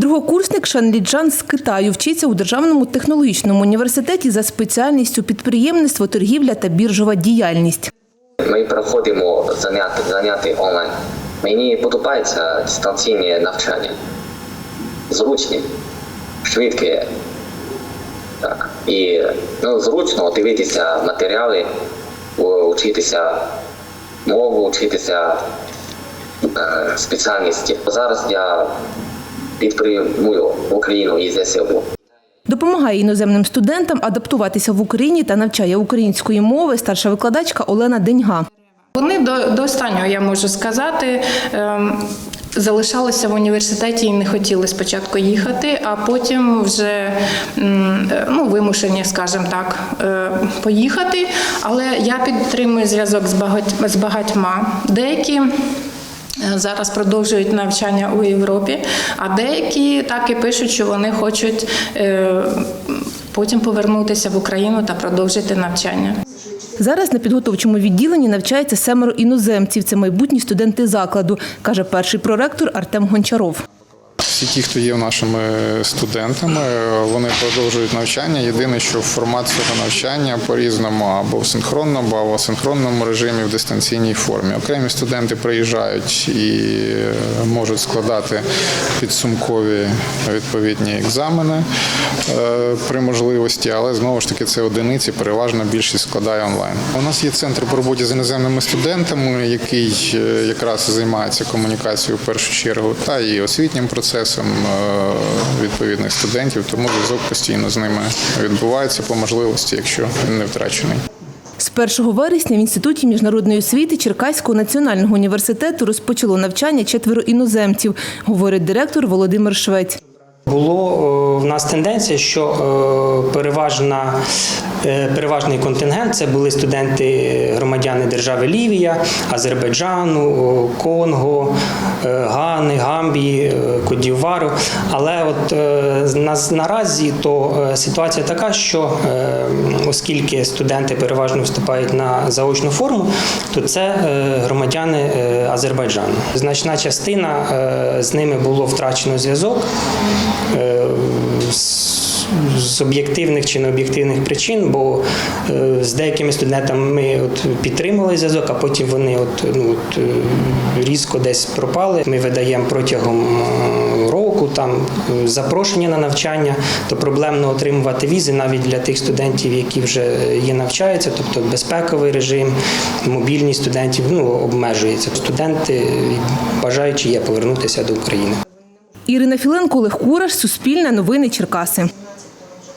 Другокурсник Шанліджан з Китаю вчиться у Державному технологічному університеті за спеціальністю підприємництво, торгівля та біржова діяльність. Ми проходимо заняття, заняття онлайн. Мені подобається дистанційне навчання. Зручні, швидкі. Так. І ну, зручно дивитися матеріали, вчитися мову, вчитися е, спеціальності. Зараз я підтримую Україну і ЗСУ. Допомагає іноземним студентам адаптуватися в Україні та навчає української мови старша викладачка Олена Деньга. Вони до, до останнього, я можу сказати, ем, залишалися в університеті і не хотіли спочатку їхати, а потім вже е, ну, вимушені, скажімо так, е, поїхати. Але я підтримую зв'язок з, багать, з багатьма. Деякі. Е, Зараз продовжують навчання у Європі, а деякі так і пишуть, що вони хочуть е, потім повернутися в Україну та продовжити навчання. Зараз на підготовчому відділенні навчається семеро іноземців. Це майбутні студенти закладу, каже перший проректор Артем Гончаров. Всі ті, хто є нашими студентами, вони продовжують навчання. Єдине, що формат цього навчання по-різному або в синхронному, або в асинхронному режимі в дистанційній формі. Окремі студенти приїжджають і можуть складати підсумкові відповідні екзамени е, при можливості, але знову ж таки це одиниці, переважно більшість складає онлайн. У нас є центр по роботі з іноземними студентами, який е, якраз займається комунікацією в першу чергу, та і освітнім процесом е, відповідних студентів, тому зв'язок постійно з ними відбувається по можливості, якщо він не втрачений. З 1 вересня в Інституті міжнародної освіти Черкаського національного університету розпочало навчання четверо іноземців, говорить директор Володимир Швець. Було е, в нас тенденція, що е, переважна, переважний контингент це були студенти громадяни держави Лівія, Азербайджану, е, Конго, е, Гани, Гамбії, е, Кодівару. Але от е, наразі то е, ситуація така, що е, оскільки студенти переважно вступають на заочну форму, то це е, громадяни е, Азербайджану. Значна частина е, з ними було втрачено зв'язок. З- об'єктивних чи необ'єктивних причин, бо е, з деякими студентами ми от підтримали зв'язок, а потім вони от, ну, от, е, різко десь пропали. Ми видаємо протягом е, року там запрошення на навчання, то проблемно отримувати візи навіть для тих студентів, які вже є навчаються, тобто безпековий режим, мобільність студентів ну, обмежується. Студенти бажаючи є повернутися до України. Ірина Філенко, Олег Кураш, Суспільне новини Черкаси.